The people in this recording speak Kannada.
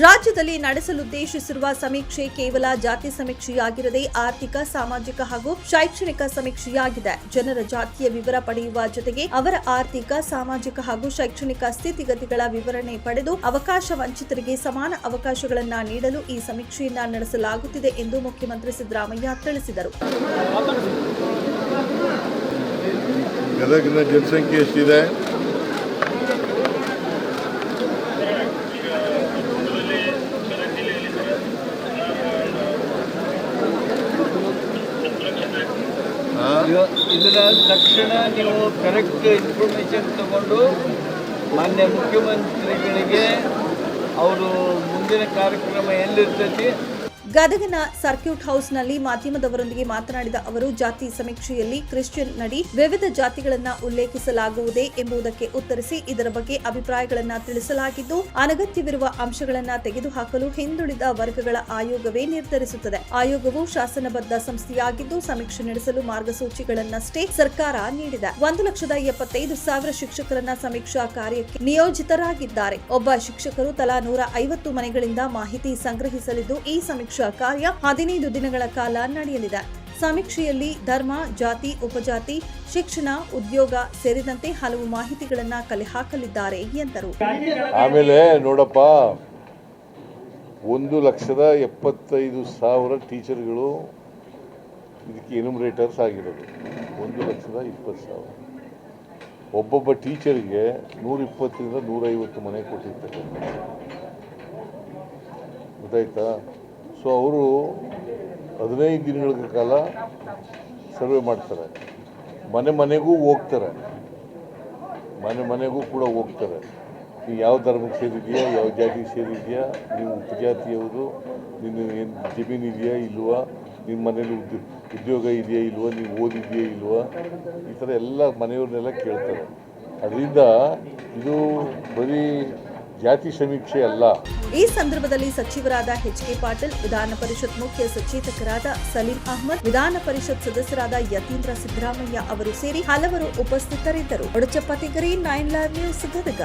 ರಾಜ್ಯದಲ್ಲಿ ನಡೆಸಲುದ್ದೇಶಿಸಿರುವ ಸಮೀಕ್ಷೆ ಕೇವಲ ಜಾತಿ ಸಮೀಕ್ಷೆಯಾಗಿರದೆ ಆರ್ಥಿಕ, ಸಾಮಾಜಿಕ ಹಾಗೂ ಶೈಕ್ಷಣಿಕ ಸಮೀಕ್ಷೆಯಾಗಿದೆ. ಜನರ ಜಾತಿಯ ವಿವರ ಪಡೆಯುವ ಜೊತೆಗೆ ಅವರ ಆರ್ಥಿಕ, ಸಾಮಾಜಿಕ ಹಾಗೂ ಶೈಕ್ಷಣಿಕ ಸ್ಥಿತಿಗತಿಗಳ ವಿವರಣೆ ಪಡೆದು ಅವಕಾಶ ವಂಚಿತರಿಗೆ ಸಮಾನ ಅವಕಾಶಗಳನ್ನು ನೀಡಲು ಈ ಸಮೀಕ್ಷೆಯನ್ನ ನಡೆಸಲಾಗುತ್ತಿದೆ ಎಂದು ಮುಖ್ಯಮಂತ್ರಿ ಸಿದ್ದರಾಮಯ್ಯ ತಿಳಿಸಿದರು. ಜನಸಂಖ್ಯೆ ಎಷ್ಟಿದೆ? ಇದರ ತಕ್ಷಣ ನೀವು ಕರೆಕ್ಟ್ ಇನ್ಫಾರ್ಮೇಶನ್ ತಗೊಂಡು ಮಾನ್ಯ ಮುಖ್ಯಮಂತ್ರಿಗಳಿಗೆ ಅವರು ಮುಂದಿನ ಕಾರ್ಯಕ್ರಮ ಎಲ್ಲಿರ್ತೈತಿ ಗದಗನ ಸರ್ಕ್ಯೂಟ್ ಹೌಸ್ನಲ್ಲಿ ಮಾಧ್ಯಮದವರೊಂದಿಗೆ ಮಾತನಾಡಿದ ಅವರು, ಜಾತಿ ಸಮೀಕ್ಷೆಯಲ್ಲಿ ಕ್ರಿಶ್ಚಿಯನ್ ನಡಿ ವಿವಿಧ ಜಾತಿಗಳನ್ನ ಉಲ್ಲೇಖಿಸಲಾಗುವುದೇ ಎಂಬುದಕ್ಕೆ ಉತ್ತರಿಸಿ ಇದರ ಬಗ್ಗೆ ಅಭಿಪ್ರಾಯಗಳನ್ನ ತಿಳಿಸಲಾಗಿದ್ದು, ಅನಗತ್ಯವಿರುವ ಅಂಶಗಳನ್ನ ತೆಗೆದುಹಾಕಲು ಹಿಂದುಳಿದ ವರ್ಗಗಳ ಆಯೋಗವೇ ನಿರ್ಧರಿಸುತ್ತದೆ. ಆಯೋಗವು ಶಾಸನಬದ್ಧ ಸಂಸ್ಥೆಯಾಗಿದ್ದು, ಸಮೀಕ್ಷೆ ನಡೆಸಲು ಮಾರ್ಗಸೂಚಿಗಳನ್ನಷ್ಟೇ ಸರ್ಕಾರ ನೀಡಿದೆ. ಒಂದು ಲಕ್ಷದ ಎಪ್ಪತ್ತೈದು ಸಾವಿರ ಶಿಕ್ಷಕರನ್ನ ಸಮೀಕ್ಷಾ ಕಾರ್ಯಕ್ಕೆ ನಿಯೋಜಿತರಾಗಿದ್ದಾರೆ. ಒಬ್ಬ ಶಿಕ್ಷಕರು ತಲಾ ನೂರ ಐವತ್ತು ಮನೆಗಳಿಂದ ಮಾಹಿತಿ ಸಂಗ್ರಹಿಸಲಿದ್ದು, ಈ ಸಮೀಕ್ಷಾ ಕಾರ್ಯ ಹದಿನೈದು ದಿನಗಳ ಕಾಲ ನಡೆಯಲಿದೆ. ಸಮೀಕ್ಷೆಯಲ್ಲಿ ಧರ್ಮ, ಜಾತಿ, ಉಪಜಾತಿ, ಶಿಕ್ಷಣ, ಉದ್ಯೋಗ ಸೇರಿದಂತೆ ಹಲವು ಮಾಹಿತಿಗಳನ್ನ ಕಲೆ ಹಾಕಲಿದ್ದಾರೆ ಎಂದರು. ಆಮೇಲೆ ನೋಡಪ್ಪ, ಒಂದು ಲಕ್ಷದ ಎಪ್ಪತ್ತೈದು ಸಾವಿರ ಟೀಚರ್ಗಳು ಇದಕ್ಕೆ ಎನ್ಯುಮರೇಟರ್ಸ್ ಆಗಿರೋದು. ಒಂದು ಲಕ್ಷದ ಇಪ್ಪತ್ತು ಸಾವಿರ. ಒಬ್ಬೊಬ್ಬ ಟೀಚರ್ಗೆ ನೂರ ಇಪ್ಪತ್ತರಿಂದ ನೂರೈವತ್ತು ಮನೆ ಕೊಟ್ಟಿರ್ತಕ್ಕಂಥ ಗೊತ್ತಾಯ್ತಾ? ಸೊ ಅವರು ಹದಿನೈದು ದಿನಗಳ ಕಾಲ ಸರ್ವೆ ಮಾಡ್ತಾರೆ. ಮನೆ ಮನೆಗೂ ಹೋಗ್ತಾರೆ. ಮನೆ ಮನೆಗೂ ಕೂಡ ಹೋಗ್ತಾರೆ. ನೀವು ಯಾವ ಧರ್ಮಕ್ಕೆ ಸೇರಿದೆಯಾ? ಯಾವ ಜಾತಿಗೆ ಸೇರಿದೆಯಾ? ನೀವು ಉಪಜಾತಿಯವರು ನಿನ್ನ ಏನು ಜಮೀನು ಇದೆಯಾ ಇಲ್ವಾ? ನಿಮ್ಮ ಮನೇಲಿ ಉದ್ಯೋಗ ಉದ್ಯೋಗ ಇದೆಯಾ ಇಲ್ವಾ? ನೀವು ಓದಿದೆಯಾ ಇಲ್ವಾ? ಈ ಥರ ಎಲ್ಲ ಮನೆಯವ್ರನ್ನೆಲ್ಲ ಕೇಳ್ತಾರೆ. ಅದರಿಂದ ಇದು ಬರೀ ಜಾತಿ ಸಮೀಕ್ಷೆ ಅಲ್ಲ. ಈ ಸಂದರ್ಭದಲ್ಲಿ ಸಚಿವರಾದ ಎಚ್ ಕೆ ಪಾಟೀಲ್, ವಿಧಾನ ಪರಿಷತ್ ಮುಖ್ಯ ಸಚೇತಕರಾದ ಸಲೀಂ ಅಹ್ಮದ್, ವಿಧಾನ ಪರಿಷತ್ ಸದಸ್ಯರಾದ ಯತೀಂದ್ರ ಸಿದ್ದರಾಮಯ್ಯ ಅವರು ಸೇರಿ ಹಲವರು ಉಪಸ್ಥಿತರಿದ್ದರು. ಒಡಚಪ್ಪತಿಗರಿ ನೈನ್ ಲೈವ್ ನ್ಯೂಸ್ ಗದಗ.